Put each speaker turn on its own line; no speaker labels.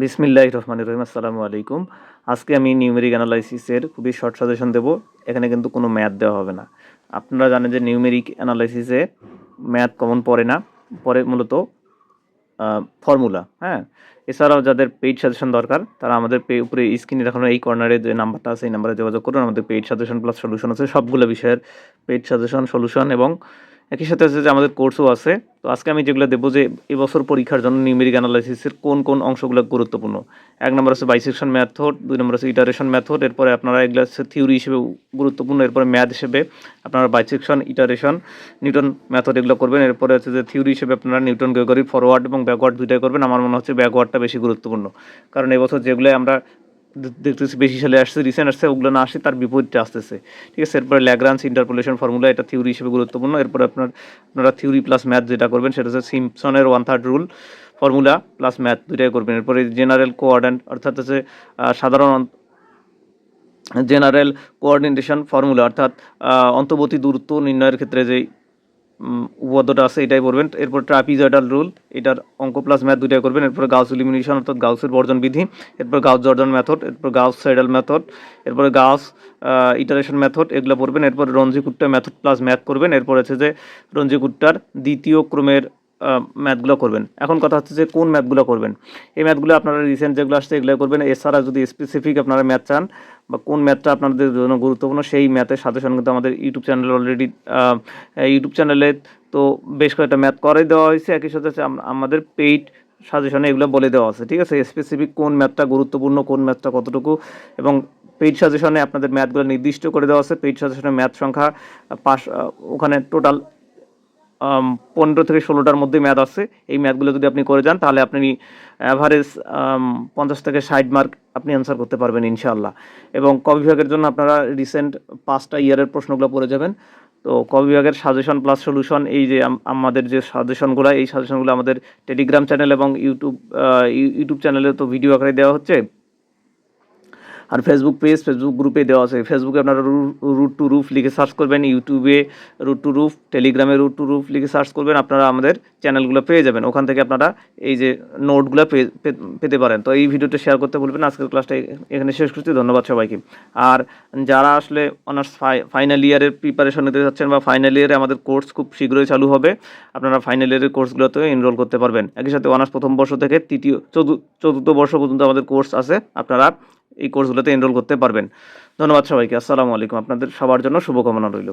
বিসমিল্লাহ রহমান রহিম, আসসালামু আলাইকুম। আজকে আমি নিউমেরিক অ্যানালাইসিসের খুবই শর্ট সাজেশন দেবো, এখানে কিন্তু কোনো ম্যাথ দেওয়া হবে না। আপনারা জানেন যে নিউমেরিক অ্যানালাইসিসে ম্যাথ কমন পড়ে না পরে মূলত ফর্মুলা হ্যাঁ? এছাড়াও যাদের পেইড সাজেশন দরকার, তারা আমাদের পে, উপরে স্ক্রিনে দেখানো এই কর্নারে যে নাম্বারটা আছে, এই নাম্বারে যোগাযোগ করুন। আমাদের পেইড সাজেশন প্লাস সলিউশন আছে, সবগুলো বিষয়ের পেইড সাজেশন, সলিউশন এবং একই সাথে আছে যে আমাদের কোর্সও আছে। তো আজকে আমি যেগুলো দেবো যে এবছর পরীক্ষার জন্য নিউমেরিক অ্যানালাইসিসের কোন কোন অংশগুলো গুরুত্বপূর্ণ। এক নম্বর আছে বাইসেকশন ম্যাথড দুই নম্বর আছে ইটারেশন ম্যাথড এরপরে আপনারা এগুলো হচ্ছে থিওরি হিসেবে গুরুত্বপূর্ণ। এরপরে ম্যাথ হিসেবে আপনারা বাইসেকশন ইটারেশন নিউটন ম্যাথড এগুলো করবেন। এরপরে হচ্ছে যে থিওরি হিসেবে আপনারা নিউটন গ্রেগরি ফরওয়ার্ড এবং ব্যাকওয়ার্ড দুইটাই করবেন। আমার মনে হচ্ছে ব্যাকওয়ার্ডটা বেশি গুরুত্বপূর্ণ। কারণ এবছর যেগুলো আমরা দেখতেছি বেশি সালে আসছে রিসেন্ট আসছে, ওগুলো না আসে, তার বিপরীতটা আসতেছে। ঠিক আছে, এরপরে ল্যাগ্রান্স ইন্টারপোলেশন ফর্মুলা এটা থিওরি হিসেবে গুরুত্বপূর্ণ। এরপরে আপনার, আপনারা থিওরি প্লাস ম্যাথ যেটা করবেন, সেটা হচ্ছে সিমসনের one third rule formula plus math দুইটাই করবেন। এরপরে জেনারেল কোঅর্ডিনেট অর্থাৎ হচ্ছে সাধারণ জেনারেল কোঅর্ডিনেশন ফর্মুলা অর্থাৎ অন্তর্বর্তী দূরত্ব নির্ণয়ের ক্ষেত্রে যেই উপপাদ্যটা আছে, এটাই করবেন এরপর ট্রাপিজয়ডাল রুল, এটার অঙ্ক প্লাস ম্যাথ দুটাই করবেন। এরপর গাউস ইলিমিনেশন অর্থাৎ গাউসের বর্জন বিধি, এরপর গাউস জর্জন মেথড এরপর গাউস সাইডাল মেথড এরপরে গাউস ইটারেশন মেথড এগুলো পড়বেন। এরপর রঞ্জিকুট্টা মেথড প্লাস ম্যাথ করবেন। এরপর আছে যে রঞ্জিকুট্টার দ্বিতীয় ক্রমের ম্যাথগুলো করবেন। এখন কথা হচ্ছে যে কোন ম্যাথগুলো করবেন। এই ম্যাথগুলো আপনারা রিসেন্ট যেগুলো আসছে এগুলো করবেন। এছাড়া যদি স্পেসিফিক আপনারা ম্যাথ চান বা কোন ম্যাথটা আপনাদের জন্য গুরুত্বপূর্ণ, সেই ম্যাথের সাজেশন কিন্তু আমাদের ইউটিউব চ্যানেল অলরেডি ইউটিউব চ্যানেলে তো বেশ কয়েকটা ম্যাথ করে দেওয়া হয়েছে। একই সাথে আমাদের পেইড সাজেশনে এগুলো বলে দেওয়া আছে। ঠিক আছে? স্পেসিফিক কোন ম্যাথটা গুরুত্বপূর্ণ, কোন ম্যাথটা কতটুকু এবং পেইড সাজেশনে আপনাদের ম্যাথগুলো নির্দিষ্ট করে দেওয়া আছে। পেইড সাজেশনে ম্যাথ সংখ্যা পাস ওখানে টোটাল পনেরো থেকে ষোলোটার মধ্যে ম্যাথ আছে। এই ম্যাথগুলো যদি আপনি করে যান, তাহলে আপনি অ্যাভারেজ পঞ্চাশ থেকে ষাট মার্ক আপনি অ্যান্সার করতে পারবেন ইনশাল্লাহ এবং ক বিভাগের জন্য আপনারা রিসেন্ট পাঁচটা ইয়ারের প্রশ্নগুলো পড়ে যাবেন। তো ক বিভাগের সাজেশন প্লাস সলিউশন এই যে আমাদের যে সাজেশনগুলো এই সাজেশনগুলো আমাদের টেলিগ্রাম চ্যানেল এবং ইউটিউব ইউটিউব চ্যানেলে তো ভিডিও আকারে দেওয়া হচ্ছে। আর ফেসবুক পেজ ফেসবুক গ্রুপে দেওয়া আছে। ফেসবুকে আপনারা রুট টু রুফ লিখে সার্চ করবেন ইউটিউবে রুট টু রুফ টেলিগ্রামে রুট টু রুফ লিখে সার্চ করবেন, আপনারা আমাদের চ্যানেলগুলো পেয়ে যাবেন। ওখান থেকে আপনারা এই যে নোটগুলো পেতে পারেন। তো এই ভিডিওটা শেয়ার করতে বলবেন আজকের ক্লাসটা এখানে শেষ করছি। ধন্যবাদ সবাইকে। আর যারা আসলে অনার্স ফাইনাল ইয়ারের প্রিপারেশন নিতে যাচ্ছেন বা ফাইনাল ইয়ারে আমাদের কোর্স খুব শীঘ্রই চালু হবে, আপনারা ফাইনাল ইয়ারের কোর্সগুলোতে এনরোল করতে পারবেন। একই সাথে অনার্স প্রথম বর্ষ থেকে তৃতীয়, চতুর্থ বর্ষ পর্যন্ত আমাদের কোর্স আছে। আপনারা এই কোর্সগুলোতে এনরোল করতে পারবেন। ধন্যবাদ সবাইকে। আসসালামু আলাইকুম। আপনাদের সবার জন্য শুভকামনা রইল।